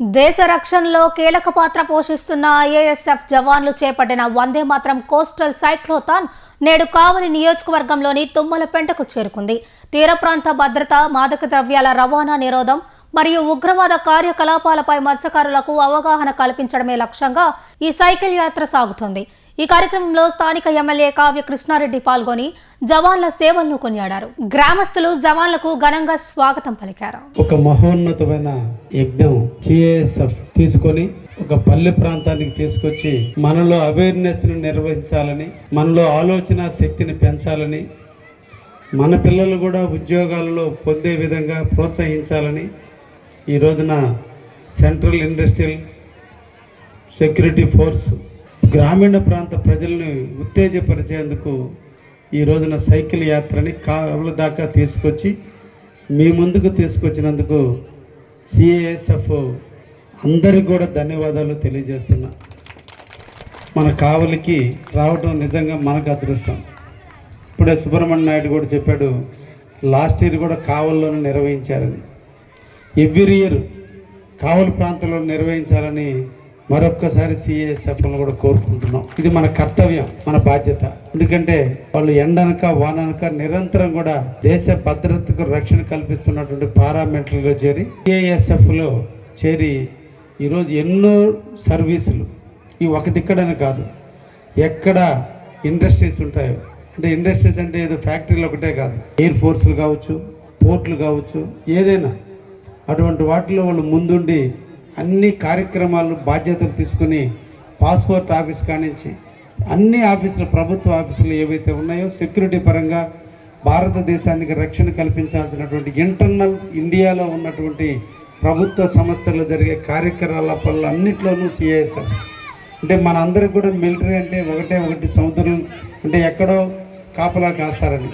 దేశ రక్షణలో కీలక పాత్ర పోషిస్తున్న ఐఏఎస్ఎఫ్ జవాన్లు చేపట్టిన వందే మాత్రం కోస్టల్ సైక్లోథాన్ నేడు కావలి నియోజకవర్గంలోని తుమ్మలపెంటకు చేరుకుంది. తీర ప్రాంత భద్రత మాదక ద్రవ్యాల రవాణా నిరోధం మరియు ఉగ్రవాద కార్యకలాపాలపై మత్స్యకారులకు అవగాహన కల్పించడమే లక్ష్యంగా ఈ సైకిల్ యాత్ర సాగుతుంది. ఈ కార్యక్రమంలో స్థానిక ఎమ్మెల్యే కావ్య కృష్ణారెడ్డి పాల్గొని జవాన్ల సేవలను కొనియాడారు. గ్రామస్తులు జవాన్లకు ఘనంగా స్వాగతం పలికారు. ఒక మహోన్నతమైన యజ్ఞం సిఏఎస్ఎఫ్ తీసుకొని ఒక పల్లె ప్రాంతానికి తీసుకొచ్చి మనలో అవేర్నెస్ని నిర్వహించాలని మనలో ఆలోచన శక్తిని పెంచాలని మన పిల్లలు కూడా ఉద్యోగాలలో పొందే విధంగా ప్రోత్సహించాలని ఈ రోజున సెంట్రల్ ఇండస్ట్రియల్ సెక్యూరిటీ ఫోర్స్ గ్రామీణ ప్రాంత ప్రజల్ని ఉత్తేజపరిచేందుకు ఈ రోజున సైకిల్ యాత్రని కావుల దాకా తీసుకొచ్చి మీ ముందుకు తీసుకొచ్చినందుకు సిఏఎస్ఎఫ్ అందరికి కూడా ధన్యవాదాలు తెలియజేస్తున్నా. మన కావలికి రావటం నిజంగా మనకు అదృష్టం. ఇప్పుడే సుబ్రహ్మణ్య నాయుడు కూడా చెప్పాడు లాస్ట్ ఇయర్ కూడా కావల్లోనే నిర్వహించారని. ఎవ్రీ ఇయర్ కావలి ప్రాంతంలో నిర్వహించాలని మరొక్కసారి సిఏఎస్ఎఫ్ను కూడా కోరుకుంటున్నాం. ఇది మన కర్తవ్యం మన బాధ్యత. ఎందుకంటే వాళ్ళు ఎండనక వాననక నిరంతరం కూడా దేశ భద్రతకు రక్షణ కల్పిస్తున్నటువంటి పారామిలిటరీలో చేరి సిఏఎస్ఎఫ్లో చేరి ఈరోజు ఎన్నో సర్వీసులు. ఈ ఒక దిక్కడనే కాదు ఎక్కడ ఇండస్ట్రీస్ ఉంటాయో. అంటే ఇండస్ట్రీస్ అంటే ఏదో ఫ్యాక్టరీలు ఒకటే కాదు. ఎయిర్ ఫోర్సులు కావచ్చు పోర్ట్లు కావచ్చు ఏదైనా. అటువంటి వాటిలో వాళ్ళు ముందుండి అన్ని కార్యక్రమాలు బాధ్యతలు తీసుకుని పాస్పోర్ట్ ఆఫీస్ కానించి అన్ని ఆఫీసులు ప్రభుత్వ ఆఫీసులు ఏవైతే ఉన్నాయో సెక్యూరిటీ పరంగా భారతదేశానికి రక్షణ కల్పించాల్సినటువంటి ఇంటర్నల్ ఇండియాలో ఉన్నటువంటి ప్రభుత్వ సంస్థల్లో జరిగే కార్యకలాపాలు అన్నింటిలోనూ సిఐఎస్ఎఫ్ అంటే మన అందరికి కూడా మిలిటరీ అంటే ఒకటే ఒకటి సముద్రం అంటే ఎక్కడో కాపలా కాస్తారని.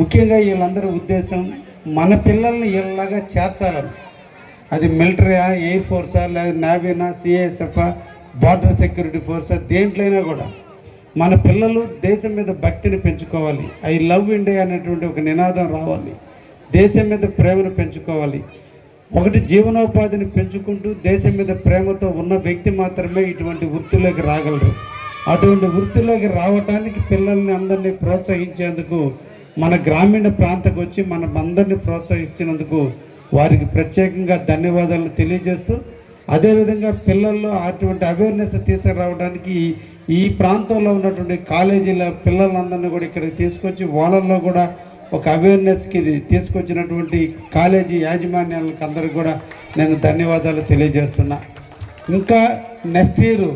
ముఖ్యంగా వీళ్ళందరి ఉద్దేశం మన పిల్లల్ని వీళ్ళలాగా చేర్చాలని. అది మిలిటరీయా ఎయిర్ ఫోర్సా లేదా నావీనా సిఐఎస్ఎఫ్ బార్డర్ సెక్యూరిటీ ఫోర్సా దేంట్లైనా కూడా మన పిల్లలు దేశం మీద భక్తిని పెంచుకోవాలి. ఐ లవ్ ఇండియా అనేటువంటి ఒక నినాదం రావాలి. దేశం మీద ప్రేమను పెంచుకోవాలి. ఒకటి జీవనోపాధిని పెంచుకుంటూ దేశం మీద ప్రేమతో ఉన్న వ్యక్తి మాత్రమే ఇటువంటి వృత్తిలోకి రాగలరు. అటువంటి వృత్తిలోకి రావటానికి పిల్లల్ని అందరినీ ప్రోత్సహించేందుకు మన గ్రామీణ ప్రాంతకు వచ్చి మన అందరినీ ప్రోత్సహిస్తున్నందుకు వారికి ప్రత్యేకంగా ధన్యవాదాలు తెలియజేస్తూ అదేవిధంగా పిల్లల్లో అటువంటి అవేర్నెస్ తీసుకురావడానికి ఈ- ప్రాంతంలో ఉన్నటువంటి కాలేజీల పిల్లలందరినీ కూడా ఇక్కడికి తీసుకొచ్చి ఓనర్లో కూడా ఒక అవేర్నెస్కి ఇది తీసుకొచ్చినటువంటి కాలేజీ యాజమాన్యాలకు అందరికి కూడా నేను ధన్యవాదాలు తెలియజేస్తున్నా. ఇంకా నెక్స్ట్ ఇయర్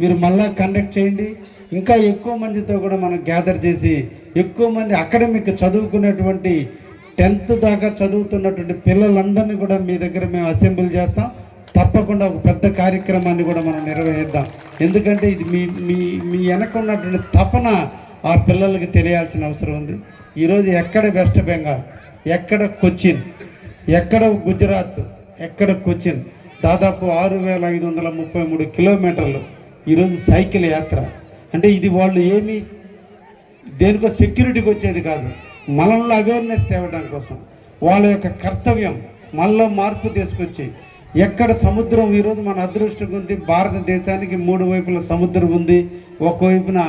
మీరు మళ్ళా కండక్ట్ చేయండి. ఇంకా ఎక్కువ మందితో కూడా మనం గ్యాదర్ చేసి ఎక్కువ మంది అకాడమిక్ చదువుకునేటువంటి టెన్త్ దాకా చదువుతున్నటువంటి పిల్లలందరినీ కూడా మీ దగ్గర మేము అసెంబ్లీ చేస్తాం. తప్పకుండా ఒక పెద్ద కార్యక్రమాన్ని కూడా మనం నిర్వహిద్దాం. ఎందుకంటే ఇది మీ మీ మీ వెనక ఉన్నటువంటి తపన ఆ పిల్లలకి తెలియాల్సిన అవసరం ఉంది. ఈరోజు ఎక్కడ వెస్ట్ బెంగాల్ ఎక్కడ కొచ్చిన్ ఎక్కడ గుజరాత్ ఎక్కడ కొచ్చిన్ దాదాపు ఆరు వేల ఐదు వందల ముప్పై మూడు కిలోమీటర్లు ఈరోజు సైకిల్ యాత్ర. అంటే ఇది వాళ్ళు ఏమి దేనికో సెక్యూరిటీకి వచ్చేది కాదు. మనల్లో అవేర్నెస్ తేవడం కోసం వాళ్ళ యొక్క కర్తవ్యం మనలో మార్పు తీసుకొచ్చి ఎక్కడ సముద్రం ఈరోజు మన అదృష్టం ఉంది భారతదేశానికి మూడు వైపుల సముద్రం ఉంది ఒకవైపున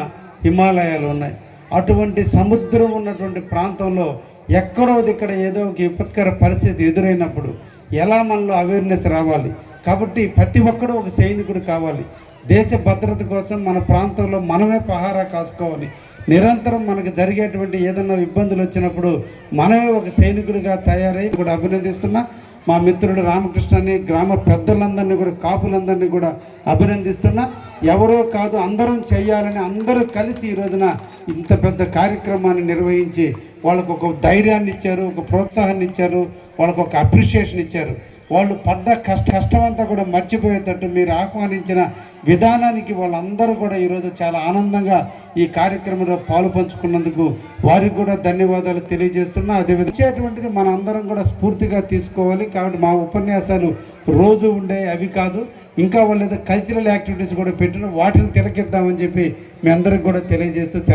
హిమాలయాలు ఉన్నాయి. అటువంటి సముద్రం ఉన్నటువంటి ప్రాంతంలో ఎక్కడో ఇక్కడ ఏదో ఒక విపత్కర పరిస్థితి ఎదురైనప్పుడు ఎలా మనలో అవేర్నెస్ రావాలి? కాబట్టి ప్రతి ఒక్కడు ఒక సైనికుడు కావాలి. దేశ భద్రత కోసం మన ప్రాంతంలో మనమే పహారా కాసుకోవాలి. నిరంతరం మనకు జరిగేటువంటి ఏదైనా ఇబ్బందులు వచ్చినప్పుడు మనమే ఒక సైనికుడిగా తయారై కూడా అభినందిస్తున్నా. మా మిత్రుడు రామకృష్ణని గ్రామ పెద్దలందరినీ కూడా కాపులందరినీ కూడా అభినందిస్తున్నా. ఎవరో కాదు అందరం చేయాలని అందరూ కలిసి ఈ రోజున ఇంత పెద్ద కార్యక్రమాన్ని నిర్వహించి వాళ్ళకు ఒక ధైర్యాన్ని ఇచ్చారు ఒక ప్రోత్సాహాన్ని ఇచ్చారు వాళ్ళకు ఒక అప్రిషియేషన్ ఇచ్చారు వాళ్ళు పడ్డ కష్ట కష్టం అంతా కూడా మర్చిపోయేటట్టు మీరు ఆహ్వానించిన విధానానికి వాళ్ళందరూ కూడా ఈరోజు చాలా ఆనందంగా ఈ కార్యక్రమంలో పాలు పంచుకున్నందుకు వారికి కూడా ధన్యవాదాలు తెలియజేస్తున్నా. అదేవిధంగా ఇచ్చేటువంటిది మన అందరం కూడా స్ఫూర్తిగా తీసుకోవాలి. కాబట్టి మా ఉపన్యాసాలు రోజు ఉండే అవి కాదు. ఇంకా వాళ్ళు ఏదో కల్చరల్ యాక్టివిటీస్ కూడా పెట్టిన వాటిని తిరగిద్దామని చెప్పి మీ అందరికి కూడా తెలియజేస్తూ